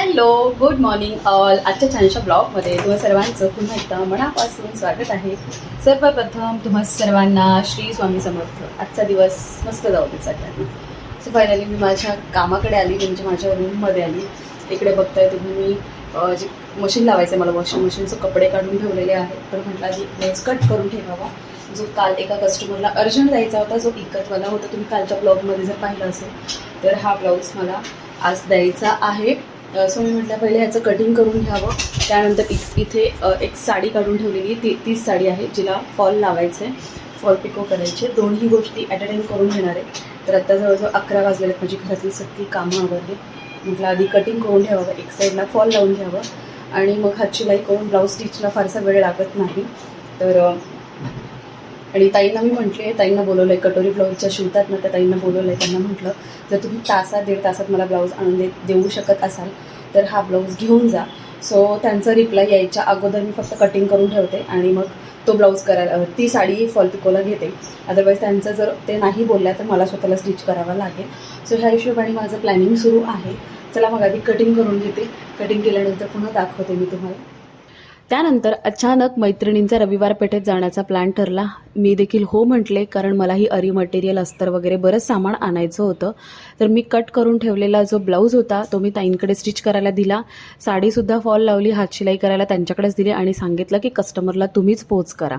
Hello good morning all आजच्या छानशा ब्लॉगमध्ये तुम्हा सर्वांचं पुन्हा एकदा मनापासून स्वागत आहे. सर्वप्रथम तुम्हा सर्वांना श्री स्वामी समर्थ. आजचा दिवस मस्त जाऊ दे सगळ्यांना सो फायनली मी माझ्या कामाकडे आली म्हणजे माझ्या रूममध्ये आली. इकडे बघताय तुम्ही मी जे मशीन लावायचं आहे मला वॉशिंग मशीनचं कपडे काढून ठेवलेले आहेत. तर म्हटलं आधी नेक्स्ट कट करून ठेवावा. जो काल एका कस्टमरला अर्जंट द्यायचा होता जो इकतवाला होता तुम्ही कालच्या ब्लॉगमध्ये जर पाहिलं असेल तर हा ब्लाऊज मला आज द्यायचा आहे. सो मी म्हटलं पहिले ह्याचं कटिंग करून घ्यावं. त्यानंतर इ- इथे एक साडी काढून ठेवलेली ती तीच साडी आहे जिला फॉल लावायचं आहे फॉल पिको करायचे. दोन्ही गोष्टी ॲट अ टाईम करून घेणार आहे. तर आता जवळजवळ अकरा वाजलेले आहेत. माझी घरातली सगळी कामं आवडली म्हटलं आधी कटिंग करून ठेवावं. एक साईडला फॉल लावून घ्यावं. आणि मग हात शिलाई करून ब्लाऊज स्टिचला फारसा वेळ लागत नाही. तर आणि ताईंना मी म्हटले आहे ताईंना बोलवलं आहे कटोरी ब्लाऊजच्या शिवतात ना त्या ताईंना बोलवलं आहे त्यांना म्हटलं जर तुम्ही तासात दीड तासात मला ब्लाऊज आणून दे देऊ शकत असाल तर हा ब्लाऊज घेऊन जा. सो त्यांचा रिप्लाय यायच्या अगोदर मी फक्त कटिंग करून ठेवते आणि मग तो ब्लाऊज करायला ती साडी फॉल पिकोला घेते. अदरवाईज त्यांचं जर ते नाही बोलल्या तर मला स्वतःला स्टिच करावं लागेल. सो ह्या हिशोबाने माझं प्लॅनिंग सुरू आहे. चला मग आधी कटिंग करून घेते. कटिंग केल्यानंतर पुन्हा दाखवते मी तुम्हाला. त्यानंतर अचानक मैत्रिणींचा रविवार पेठेत जाण्याचा प्लॅन ठरला. मी देखील हो म्हटले कारण मलाही अरी मटेरियल अस्तर वगैरे बरंच सामान आणायचं होतं. तर मी कट करून ठेवलेला जो ब्लाऊज होता तो मी ताईंकडे स्टिच करायला दिला. साडीसुद्धा फॉल लावली हातशिलाई करायला त्यांच्याकडेच दिली आणि सांगितलं की कस्टमरला तुम्हीच पोच करा.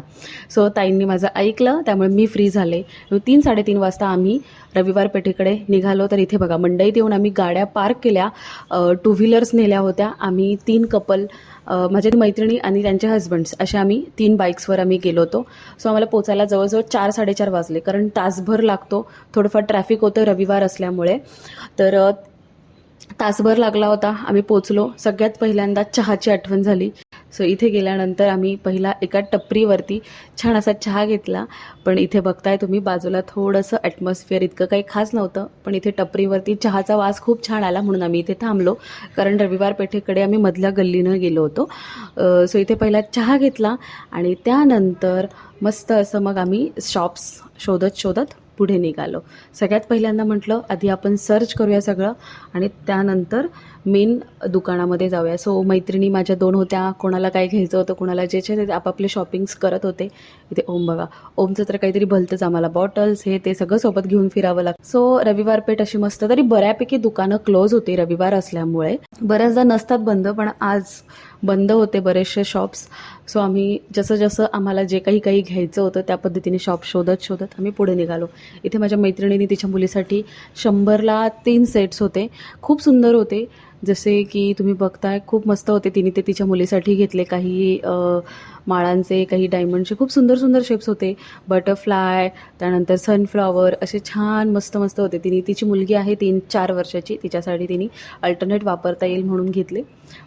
सो ताईंनी माझं ऐकलं त्यामुळे मी फ्री झाले. तीन साडेतीन वाजता आम्ही रविवार पेठेकडे निघालो. तर इथे बघा मंडईत येऊन आम्ही गाड्या पार्क केल्या. टू व्हीलर्स नेल्या होत्या. आम्ही तीन कपल माझ्या मैत्रिणी आणि त्यांचे हजबंड्स असे आम्ही तीन बाईक्सवर आम्ही गेलो होतो. सो आम्हाला पोचायला जवळजवळ चार साडेचार वाजले. कारण तासभर लागतो. थोडंफार ट्रॅफिक होतं रविवार असल्यामुळे. तर तासभर लागला होता. आम्ही पोचलो. सगळ्यात पहिल्यांदा चहाची आठवण झाली. सो इथे गेल्यानंतर आम्ही पहिला एका टपरीवरती छान असा चहा घेतला. पण इथे बघताय तुम्ही बाजूला थोडंसं ॲटमॉस्फिअर इतकं काही खास नव्हतं पण इथे टपरीवरती चहाचा वास खूप छान आला म्हणून आम्ही इथे थांबलो. कारण रविवार पेठेकडे आम्ही मधल्या गल्लीनं गेलो होतो. सो इथे पहिला चहा घेतला आणि त्यानंतर मस्त असं मग आम्ही शॉप्स शोधत शोधत पुढे निघालो. सगळ्यात पहिल्यांदा म्हटलं आधी आपण सर्च करूया सगळं आणि त्यानंतर मेन दुकानामध्ये जाऊया. सो मैत्रिणी माझ्या दोन होत्या. कोणाला काय घ्यायचं होतं कोणाला ज्याचे ते आपापले शॉपिंग्स करत होते. इथे ओम बघा. ओमचं तर काहीतरी भलतंच आम्हाला बॉटल्स हे ते सगळं सोबत घेऊन फिरावं लागतं. सो रविवार पेठ अशी मस्त तरी बऱ्यापैकी दुकानं क्लोज होती रविवार असल्यामुळे. बऱ्याचदा नसतात बंद पण आज बंद होते बरेचसे शॉप्स सो आम्ही जसं जसं आम्हाला जे काही काही घ्यायचं होतं त्या पद्धतीने शॉप शोधत शोधत आम्ही पुढे निघालो. इथे माझ्या मैत्रिणीने तिच्या मुलीसाठी शंभरला तीन सेट्स होते. खूप सुंदर होते. जसे की तुम्ही बघताय खूप मस्त होते तिने ते तिच्या मुलीसाठी घेतले काही माळांचे काही डायमंडचे खूप सुंदर सुंदर शेप्स होते. बटरफ्लाय त्यानंतर सनफ्लॉवर असे छान मस्त मस्त होते तिने. तिची मुलगी आहे तीन चार वर्षाची. तिच्यासाठी तिने अल्टरनेट वापरता येईल म्हणून घेतले.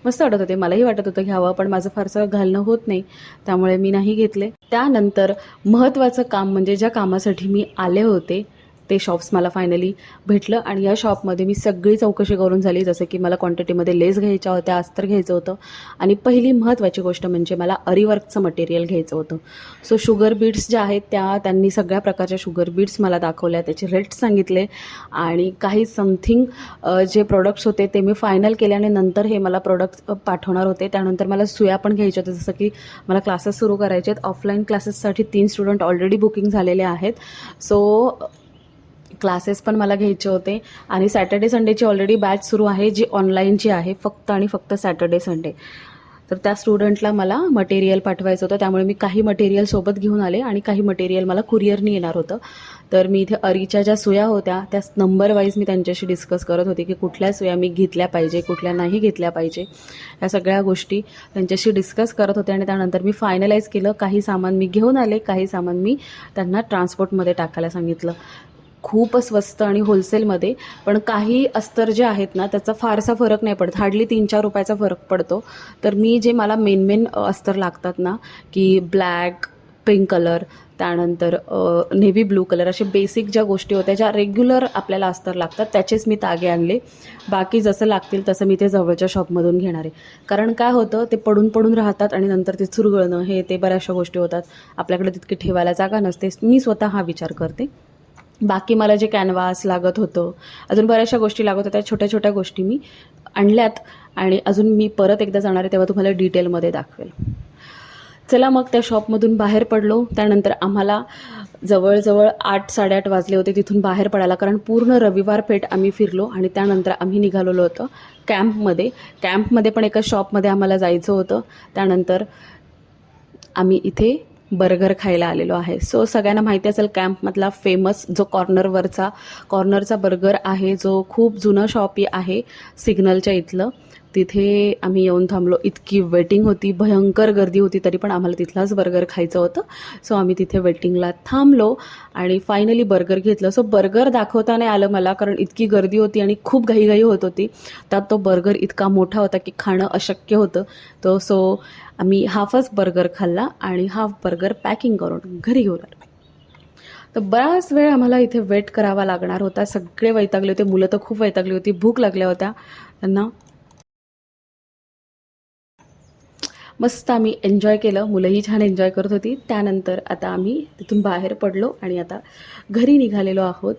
मस्त वाटत होते. मलाही वाटत होतं घ्यावं पण माझं फारसं घालणं होत नाही. त्यामुळे मी नाही घेतले. त्यानंतर महत्त्वाचं काम म्हणजे ज्या कामासाठी मी आले होते ते शॉप्स मला फायनली भेटलं आणि या शॉपमध्ये मी सगळी चौकशी करून झाली. जसं की मला क्वांटिटीमध्ये लेस घ्यायच्या होत्या अस्तर घ्यायचं होतं. आणि पहिली महत्त्वाची गोष्ट म्हणजे मला अरिवर्कचं मटेरियल घ्यायचं होतं. सो शुगर बीड्स ज्या आहेत त्या त्यांनी सगळ्या प्रकारच्या शुगर बीड्स मला दाखवल्या. त्याचे रेट्स सांगितले. आणि काही समथिंग जे प्रोडक्ट्स होते ते मी फायनल केले आणि नंतर हे मला प्रोडक्ट पाठवणार होते. त्यानंतर मला सुया पण घ्यायच्या होत्या. जसं की मला क्लासेस सुरू करायचे आहेत. ऑफलाईन क्लासेससाठी तीन स्टुडंट ऑलरेडी बुकिंग झालेले आहेत. सो क्लासेस पण मला घ्यायचे होते. आणि सॅटर्डे संडेची ऑलरेडी बॅच सुरू आहे जी ऑनलाईनची आहे फक्त आणि फक्त सॅटर्डे संडे. तर त्या स्टुडंटला मला मटेरियल पाठवायचं होतं. त्यामुळे मी काही मटेरियल सोबत घेऊन आले आणि काही मटेरियल मला कुरिअरनी येणार होतं. तर मी इथे अरीच्या ज्या सुया होत्या त्या नंबर वाईज मी त्यांच्याशी डिस्कस करत होते की कुठल्या सुया मी घेतल्या पाहिजे कुठल्या नाही घेतल्या पाहिजे. या सगळ्या गोष्टी त्यांच्याशी डिस्कस करत होते आणि त्यानंतर मी फायनलाईज केलं. काही सामान मी घेऊन आले काही सामान मी त्यांना ट्रान्सपोर्टमध्ये टाकायला सांगितलं. खूप स्वस्त आणि होलसेलमध्ये पण काही अस्तर जे आहेत ना त्याचा फारसा फरक नाही पडत. हार्डली तीन चार रुपयाचा फरक पडतो. तर मी जे मला मेन मेन अस्तर लागतात ना की ब्लॅक पिंक कलर त्यानंतर नेव्ही ब्लू कलर असे बेसिक ज्या गोष्टी होत्या ज्या रेग्युलर आपल्याला अस्तर लागतात त्याचेच मी तागे आणले. बाकी जसं लागतील तसं मी ते जवळच्या शॉपमधून घेणार आहे. कारण काय होतं ते पडून पडून राहतात आणि नंतर ते चुरगळणं हे ते बऱ्याचशा गोष्टी होतात. आपल्याकडे तितकी ठेवायला जागा नसते. मी स्वतः हा विचार करते. बाकी मला जे कॅनव्हास लागत होतं अजून बऱ्याचशा गोष्टी लागत होत्या छोट्या छोट्या गोष्टी मी आणल्यात आणि अजून मी परत एकदा जाणार आहे तेव्हा तुम्हाला डिटेलमध्ये दाखवेल. चला मग त्या शॉपमधून बाहेर पडलो त्यानंतर आम्हाला जवळजवळ आठ साडेआठ वाजले होते तिथून बाहेर पडायला कारण पूर्ण रविवार पेठ आम्ही फिरलो आणि त्यानंतर आम्ही निघालेलो होतो कॅम्पमध्ये. कॅम्पमध्ये पण एका शॉपमध्ये आम्हाला जायचं होतं त्यानंतर आम्ही इथे बर्गर खायला आलेलो आहे. सो सगळ्यांना माहिती असेल कॅम्पमधला फेमस जो कॉर्नरवरचा कॉर्नरचा बर्गर आहे जो खूप जुनं शॉपी आहे सिग्नलच्या इथलं. तिथे आम्ही येऊन थांबलो. इतकी वेटिंग होती भयंकर गर्दी होती तरी पण आम्हाला तिथलाच बर्गर खायचं होतं. सो आम्ही तिथे वेटिंगला थांबलो आणि फायनली बर्गर घेतलं. सो बर्गर दाखवता नाही आलं मला कारण इतकी गर्दी होती आणि खूप घाईघाई होत होती. त्यात तो बर्गर इतका मोठा होता की खाणं अशक्य होतं. तो सो आम्ही हाफच बर्गर खाल्ला आणि हाफ बर्गर पॅकिंग करून घरी घेऊन आलो. तर बराच वेळ आम्हाला इथे वेट करावा लागणार होता. सगळे वैतागले होते मुलं तर खूप वैतागली होती भूक लागल्या होत्या. त्यांना मस्त आम्ही एन्जॉय केलं. मुलंही छान एन्जॉय करत होती. त्यानंतर आता आम्ही तिथून बाहेर पडलो आणि आता घरी निघालेलो आहोत.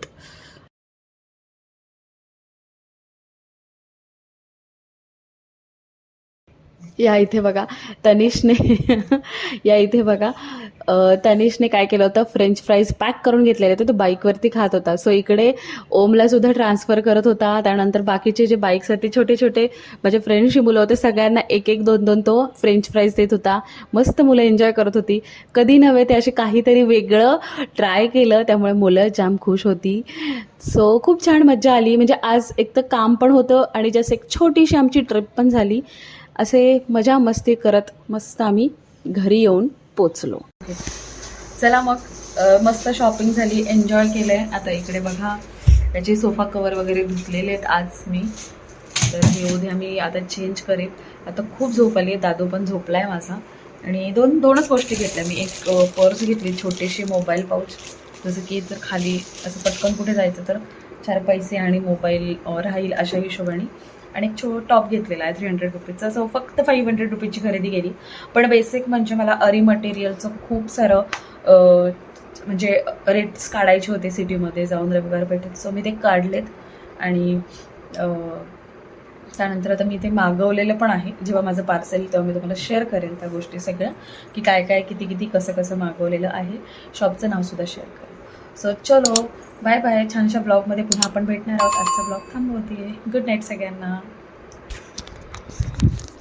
या इथे बघा तनिषने या इथे बघा तनिषने काय केलं होतं फ्रेंच फ्राईज पॅक करून घेतलेले होते तो बाईकवरती खात होता. सो इकडे ओमला सुद्धा ट्रान्सफर करत होता त्यानंतर बाकीचे जे बाईक्स आहेत ते छोटे छोटे माझे म्हणजे फ्रेंडशी मुलं होते सगळ्यांना एक एक दोन दोन तो फ्रेंच फ्राईज देत होता. मस्त मुलं एन्जॉय करत होती. कधी नव्हे ते असे काहीतरी वेगळं ट्राय केलं त्यामुळे मुलं जाम खुश होती. सो खूप छान मज्जा आली. म्हणजे आज एक तर काम पण होतं आणि जसं एक छोटीशी आमची ट्रिप पण झाली. असे मजा मस्ती करत मस्त आम्ही घरी येऊन पोचलो. चला मग मस्त शॉपिंग झाली एन्जॉय केलंय. आता इकडे बघा त्याचे सोफा कवर वगैरे धुतलेले आहेत आज मी. तर हे उद्या मी आता चेंज करेन. आता खूप झोप आली आहे दादू पण झोपला आहे माझा. आणि दोन दोनच गोष्टी घेतल्या मी. एक पर्स घेतली छोटीशी मोबाईल पाऊच जसं की जर खाली असं पटकन कुठे जायचं तर चार पैसे आणि मोबाईल राहील अशा हिशोबाने. आणि एक छो टॉप घेतलेला आहे थ्री हंड्रेड रुपीजचा सो फक्त फाईव्ह हंड्रेड रुपीजची खरेदी केली. पण बेसिक म्हणजे मला अरी मटेरियलचं खूप सारं म्हणजे रेट्स काढायचे होते सिटीमध्ये जाऊन रविवार पेठेत सो मी ते काढलेत. आणि त्यानंतर आता मी ते मागवलेलं पण आहे. जेव्हा माझं पार्सल तेव्हा मी तुम्हाला शेअर करेन त्या गोष्टी सगळ्या की काय काय किती किती कसं कसं मागवलेलं आहे शॉपचं नावसुद्धा शेअर करेन. सो चलो बाय बाय छानशा ब्लॉगमध्ये पुन्हा आपण भेटणार आहोत. आजचा ब्लॉग थांबवते गुड नाईट सगळ्यांना.